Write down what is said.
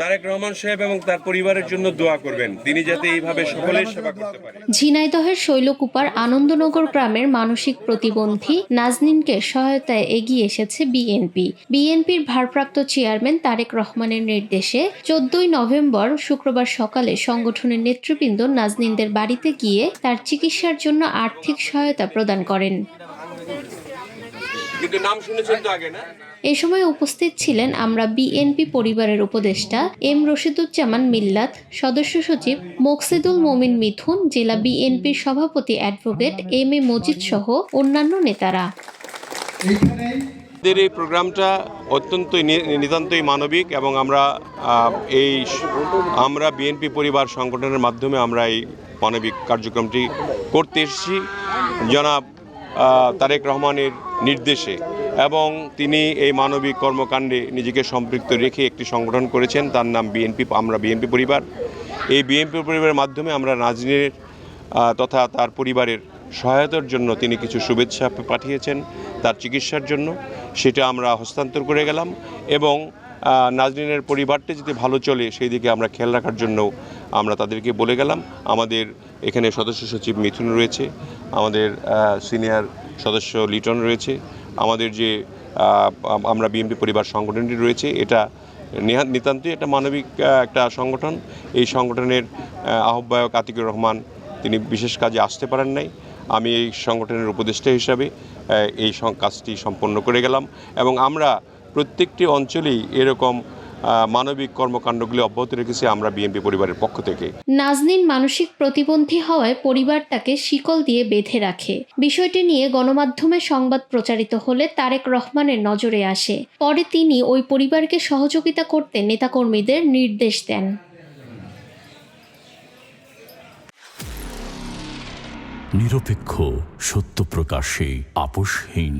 তারেক রহমান সাহেব এবং তার পরিবারের জন্য দোয়া করবেন। তিনি যাতে এইভাবে সকলের সেবা করতে পারেন ঝিনাইদহের শৈলকুপার আনন্দনগর গ্রামের মানসিক প্রতিবন্ধী নাজনিনকে সহায়তায় এগিয়ে এসেছে বিএনপি। বিএনপির ভারপ্রাপ্ত চেয়ারম্যান তারেক রহমানের নির্দেশে চোদ্দই নভেম্বর শুক্রবার সকালে সংগঠনের নেতৃবৃন্দ নাজনিনদের বাড়িতে গিয়ে তার চিকিৎসার জন্য আর্থিক সহায়তা প্রদান করেন। এ সময় উপস্থিত ছিলেন আমরা বিএনপি পরিবারের উপদেষ্টা এম রশিদুজ্জামান মিল্লাত সদস্য সচিব মোকসিদুল মমিন মিথুন জেলা বিএনপির সভাপতি অ্যাডভোকেট এম এ মজিদ সহ অন্যান্য নেতারা। আমাদের এই প্রোগ্রামটা অত্যন্ত নিতান্তই মানবিক এবং আমরা এই আমরা বিএনপি পরিবার সংগঠনের মাধ্যমে আমরা এই মানবিক কার্যক্রমটি করতে এসেছি। জনাব তারেক রহমানের নির্দেশে। এবং তিনি এই মানবিক কর্মকাণ্ডে নিজেকে সম্পৃক্ত রেখে একটি সংগঠন করেছেন। তার নাম বিএনপি আমরা বিএনপি পরিবার। এই বিএনপি পরিবারের মাধ্যমে আমরা নাজনীনের আহ, তথা তার পরিবারের সহায়তার জন্য তিনি কিছু শুভেচ্ছা পাঠিয়েছেন তার চিকিৎসার জন্য। সেটা আমরা হস্তান্তর করে গেলাম এবং নাজনীনের পরিবারটা যদি ভালো চলে সেই দিকে আমরা খেয়াল রাখার জন্য আমরা তাদেরকে বলে গেলাম। আমাদের এখানে সদস্য সচিব মিথুন রয়েছে আমাদের সিনিয়র সদস্য লিটন রয়েছে আমাদের যে আমরা বিএনপি পরিবার সংগঠনটি রয়েছে এটা নিহা- নিতান্তই একটা মানবিক একটা সংগঠন। এই সংগঠনের আহ, আহ্বায়ক আতিকুর রহমান তিনি বিশেষ কাজে আসতে পারেন নাই। আমি এই সংগঠনের উপদেষ্টা হিসাবে এই কাজটি সম্পন্ন করে গেলাম। এবং আমরা প্রত্যেকটি অঞ্চলেই এরকম মানবিক কর্মকাণ্ডগুলি অব্যাহত রেখেছি আমরা বিএনপি পরিবারের পক্ষ থেকে। নাজনীন মানসিক প্রতিবন্ধী হওয়ায় পরিবার তাকে শিকল দিয়ে বেঁধে রাখে। বিষয়টি নিয়ে গণমাধ্যমে সংবাদ প্রচারিত হলে তারেক রহমানের নজরে আসে। পরে তিনি ওই পরিবারকে সহযোগিতা করতে নেতাকর্মীদের নির্দেশ দেন। নিরপেক্ষ সত্য প্রকাশে আপোষহীন।